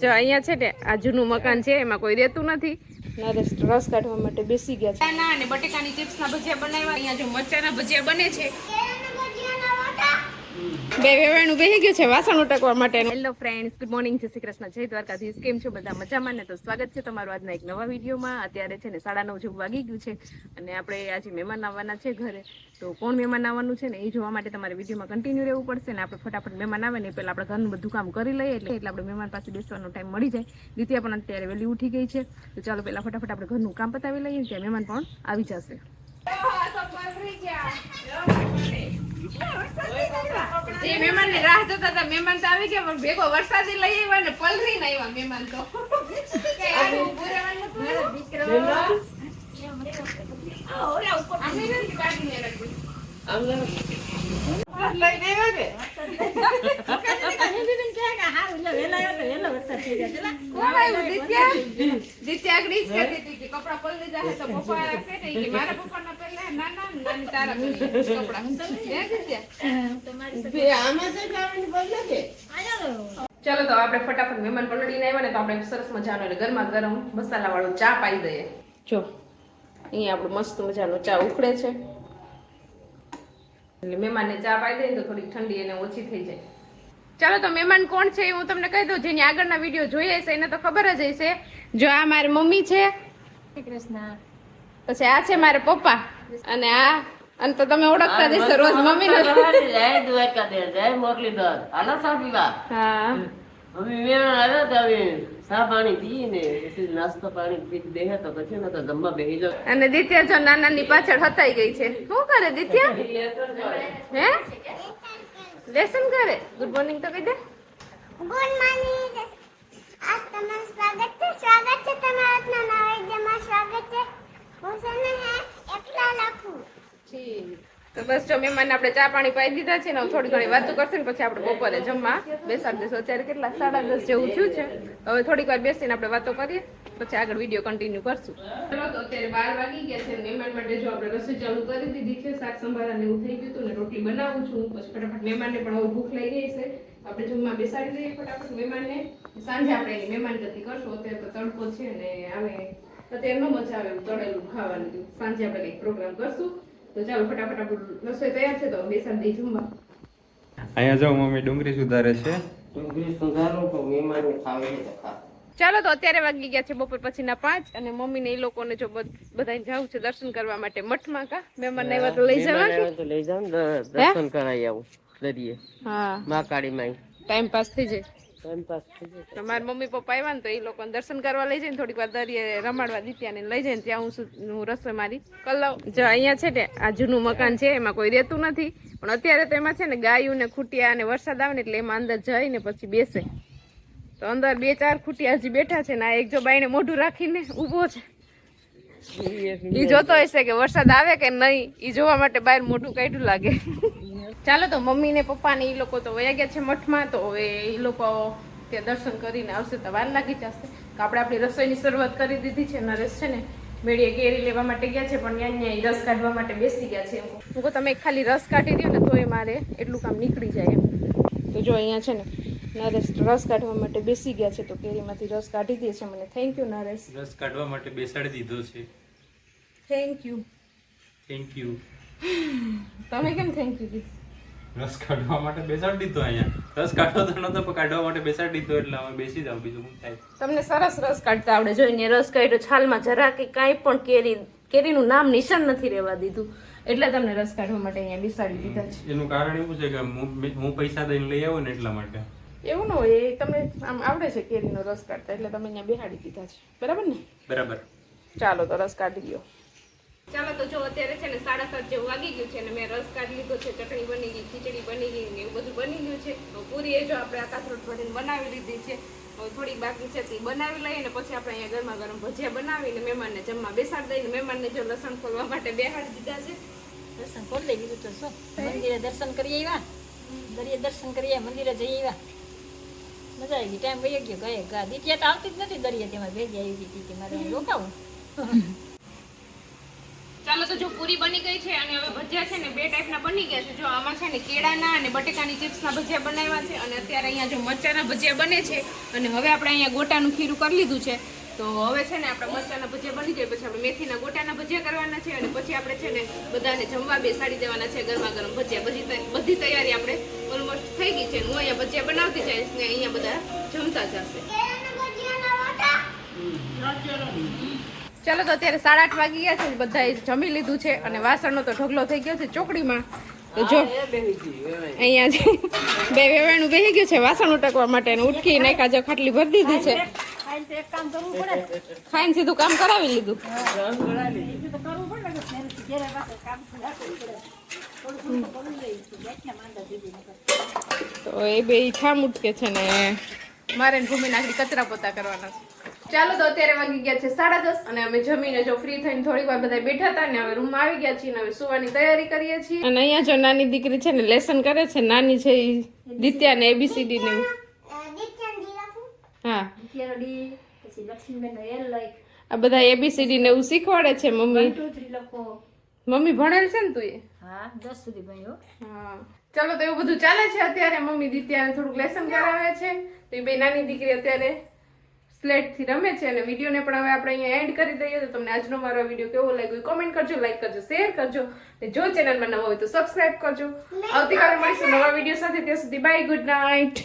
જો અહીંયા છે ને આ જૂનું મકાન છે એમાં કોઈ રહેતું નથી. નરેશ રસ કાઢવા માટે બેસી ગયા છે. ના અને બટેકાની ચિપ્સના ભજીયા બનાવ્યા. અહીંયા જો મરચાના ભજીયા બને છે. બે વેવાણું બેસી ગયું છે વાસણ ઉટકવા માટે હેલો ફ્રેન્ડ્સ ગુડ મોર્નિંગ જય શ્રી કૃષ્ણ જય દ્વારકાધીશ. કેમ છો બધા? મજામાં? ને તો સ્વાગત છે તમારું આજના એક નવા વિડીયોમાં. અત્યારે છે ને સાડા નવ જેવું વાગી ગયું છે અને આપણે આજે મહેમાન આવવાના છે ઘરે. તો કોણ મહેમાન આવવાનું છે ને એ જોવા માટે તમારે વિડીયોમાં કન્ટિન્યુ રહેવું પડશે ને આપણે ફટાફટ મહેમાન આવે ને પહેલાં આપણે ઘરનું બધું કામ કરી લઈએ એટલે એટલે આપણે મહેમાન પાસે બેસવાનો ટાઈમ મળી જાય. દ્વિતીય પણ અત્યારે વહેલી ઉઠી ગઈ છે. તો ચાલો પહેલાં ફટાફટ આપણે ઘરનું કામ પતાવી લઈએ ત્યાં મહેમાન પણ આવી જશે. જે મહેમાનની રાહ જોતા હતા મહેમાન તો આવી ગયા પણ ભેગો વરસાદી લઈ આવ્યા ને પલરી ને આવ્યા મહેમાન તો? દિત્યા? આગળ કપડાં પલળી જાય તો પપ્પા મારા પપ્પાના ચાલો તો આપણે ફટાફટ મહેમાન પલડીને આવ્યા ને તો આપણે સરસ મજાનો એટલે ગરમા ગરમ મસાલા વાળો ચા પાઈ દઈએ. જો અહીંયા આપણું મસ્ત મજાનો ચા ઉકળે છે. એટલે મહેમાનને ચા પાઈ દઈએ તો થોડીક ઠંડી એને ઓછી થઈ જાય. ચાલો તો મહેમાન કોણ છે એ હું તમને કહી દઉં. જેની આગળના વીડિયો જોઈએ છે એને તો ખબર જ હશે. જો આ મારી મમ્મી છે. પછી આ છે મારા પપ્પા. અને આ અને તો તમે ઓળખતા દેશો રોજ મમ્મી જય દ્વારકાધીશ જય મુરલીધર હાલો સા પીવા હા. મમ્મી મેળા આવ્યા હતા હવે સા પાણી પીને પછી નાસ્તો પાણી પી દે તો પછી ને તો જમવા બેહી જાવ અને દિત્યા જો નાનાની પાછળ હતાઈ ગઈ છે. શું કરે દિત્યા? હે? લેસન કરે? ગુડ મોર્નિંગ તો કહી દે. ગુડ મોર્નિંગ બસ જો મહેમાન આપણે ચા પાણી પાઈ દીધા છે ને થોડી ઘણી વાતો કરશે ને પછી આપણે બપોરે જમવા બેસાડી દઈશું અત્યારે કેટલા? સાડા દસ જેવું થયું છે. હવે થોડીક વાર બેસીને આપણે વાતો કરીએ, પછી આગળ વીડિયો કન્ટિન્યુ કરશું. અત્યારે બાર વાગી ગયા છે મહેમાન માટે જો આપણે રસોઈ ચાલુ કરી દીધી છે, શાક સંભારા ને એવું થઈ ગયું હતું ને રોટલી બનાવું છું, પછી ફટાફટ મહેમાનને પણ હવે ભૂખ લઈ ગઈ છે. આપણે જમવા બેસાડી દઈએ ફટાફટ મહેમાનને. સાંજે આપણે એની મહેમાન ગતિ કરશું. અત્યારે તો તડકો છે ને આવે અત્યારે ન મજા આવે તળેલું ખાવાનું. સાંજે આપણે કંઈક પ્રોગ્રામ કરશું. તો ચાલો ફટાફટ આપણું રસોઈ તૈયાર છે તો બેસાડી દઈ જમવા. અહીંયા જાઓ મમ્મી ડુંગળી સુધારે છે. ડુંગળી સંઘારો તો મહેમાન ખાવે તો ચાલો તો અત્યારે વાગી ગયા છે બપોર પછીના પાંચ અને મમ્મી ને એ લોકોને જો બધા જવું છે દર્શન કરવા માટે મઠમાં કા? મહેમાન ને એવા તો લઈ જવા તો લઈ જાવ દર્શન કરાવી આવું દરિયે હા. મા કાળી માઈ. ટાઈમ પાસ થઈ જાય. ટાઈમ પાસ થઈ જાય તો મારા મમ્મી પપ્પા આવ્યા ને તો એ લોકોને દર્શન કરવા લઈ જાય ને થોડીક વાર દરિયે રમાડવા દીત્યાને લઈ જાય ને ત્યાં હું શું- હું રસોઈ મારી કલાવ. જો અહીંયા છે ને આ જૂનું મકાન છે એમાં કોઈ રહેતું નથી. પણ અત્યારે તો એમાં છે ને ગાયું ને ખૂટિયા અને વરસાદ આવે ને એટલે એમાં અંદર જઈને પછી બેસે. તો અંદર બે ચાર ખૂટિયા હજી બેઠા છે ને આ એક જો બાઈને મોઢું રાખીને ઊભો છે. એ જોતો હશે કે વરસાદ આવે કે નહીં એ જોવા માટે બહાર મોઢું કાઢ્યું લાગે. ચાલો તો મમ્મી ને પપ્પા ને એ લોકો તો વયા ગયા છે મઠમાં તો હવે એ લોકો ત્યાં દર્શન કરીને આવશે તો વાર લાગી જશે. તો આપણે આપણી રસોઈની શરૂઆત કરી દીધી છે. નરેશ છે ને મેળીએ કેરી લેવા માટે ગયા છે પણ ત્યાં ત્યાં રસ કાઢવા માટે બેસી ગયા છે હું કહું તમે ખાલી રસ કાઢી દો ને તો એ મારે એટલું કામ નીકળી જાય એમ. તો જો અહીંયા છે ને નરેશ રસ કાઢવા માટે બેસી ગયા છે તો કેરીમાંથી રસ કાઢી દે છે મને. Thank you Naresh. રસ કાઢવા માટે બેસાડી દીધો છે. થેન્ક યુ થેન્ક યુ તમે કેમ થેન્ક યુ કીધું રસ કાઢવા માટે બેસાડી દીધો અહીંયા. રસ કાઢો તો નતો પણ કાઢવા માટે બેસાડી દીધો એટલે અમે બેસી જાવ બીજું શું થાય? તમને સરસ રસ કાઢતા આવડે. જોઈને રસ કાઢ્યો છાલમાં જરા કે કાંઈ પણ કેરી કેરીનું નામ નિશાન નથી રહેવા દીધું. એટલે તમને રસ કાઢવા માટે અહીંયા બેસાડી દીધા છે. એનું કારણ એવું છે કે હું પૈસા દઈને લઈ આવ્યો ને એટલા માટે. એવું ન હોય એ તમને આમ આવડે છે કેરીનો રસ કાઢતા એટલે તમે અહીંયા બેહાડી દીધા છે. બરાબર ને? બરાબર. ચાલો તો રસ કાઢી લ્યો. ચાલો તો જો અત્યારે છે ને સાડા સાત જેવું વાગી ગયું છે ને મેં રસ કાઢી લીધો છે, ચટણી બની ગઈ, ખીચડી બની ગઈ ને એવું બધું બની ગયું છે. તો પૂરી એ જો આપણે આ કાથરોટ ભરીને બનાવી લીધી છે. થોડી બાકી છે તે બનાવી લઈએ ને પછી આપણે અહીંયા ગરમા ગરમ ભજીયા બનાવીને મહેમાનને જમવા બેસાડી દઈને મહેમાનને જો લસણ ખોલવા માટે બેહાડી દીધા છે. દર્શન કરી લઈ બીજું તો શું? મંદિરે દર્શન કરી આવ્યા દરિયે દર્શન કરી આવ્યા મંદિરે જઈ આવ્યા મજા આવી ગઈ, ટાઈમ વહી ગયો. ગયે દીત્યા તો આવતી જ નથી દરિયે તેમાં ભેગી આવી હતી કે મારે રોકાવું? જો પૂરી બની ગઈ છે અને હવે ભજીયા છે ને બે ટાઈપના બની ગયા છે. જો આમાં છે ને કેળાના અને બટેકાની ચિપ્સના ભજીયા બનાવ્યા છે અને અત્યારે અહીંયા જો મરચાના ભજીયા બને છે અને હવે આપણે અહીંયા ગોટાનું ખીરું કરી લીધું છે. તો હવે છે ને આપણે મરચાના ભજીયા બની જાય પછી આપણે મેથીના ગોટાના ભજીયા કરવાના છે અને પછી આપણે છે ને બધાને જમવા બેસાડી દેવાના છે. ગરમા ગરમ ભજીયા. બધી બધી તૈયારી આપણે ઓલમોસ્ટ થઈ ગઈ છે. હું અહીંયા ભજીયા બનાવતી જઈશ ને અહીંયા બધા જમતા જશે. કેળાના ભજીયાના રોટા? ચાલો તો અત્યારે સાડા આઠ વાગી ગયા છે બધાએ જમી લીધું છે અને વાસણનો તો ઢગલો થઈ ગયો છે ચોકડીમાં. તો જો. અહીંયા છે બે વેવાણું બેસી ગયું છે વાસણ ઉટકવા માટે ઉટકી નાખ્યા જો ખાટલી ભરી દીધી છે. ખાઈને તો એક કામ કરવું પડે ખાઈને સીધું કામ કરાવી લીધું. તો કરવું પડે ને ઘરેથી ઘેરે પાછું કામ રાખવું પડે. થોડું થોડું તો કરવું જોઈએ બેઠ્યા માંદા દીધી નકર. તો એ બે ઠામ ઉટકે છે ને મારે ને ભૂમિ નાખડી કચરા પોતા કરવાના છે. ચાલો તો અત્યારે વાગી ગયા છે સાડા દસ અને અમે જમીને જો ફ્રી થઈને થોડી વાર બધા બેઠા હતા ને હવે રૂમ આવી ગયા છીએ ને હવે સુવાની તૈયારી કરીએ છીએ. અને અહીંયા જો નાની દીકરી છે ને લેસન કરે છે, નાની છે એ દિત્યા ને એબીસીડી ને. હા. આ બધા એબીસીડી ને એવું શીખવાડે છે મમ્મી? મમ્મી ભણેલ છે ને તું એ? હા. હા ચાલો તો એવું બધું ચાલે છે અત્યારે. મમ્મી દિત્યાને થોડુંક લેસન કરાવે છે. તો એ બે નાની દીકરી અત્યારે સ્લેટથી રમે છે અને વિડીયોને પણ હવે આપણે અહીંયા એન્ડ કરી દઈએ તો તમને આજનો મારો વીડિયો કેવો લાગ્યો કોમેન્ટ કરજો લાઈક કરજો શેર કરજો અને જો ચેનલમાં નવો હોય તો સબસ્ક્રાઇબ કરજો. આવતીકાલે મળીશું નવા વીડિયો સાથે ત્યાં સુધી બાય ગુડ નાઇટ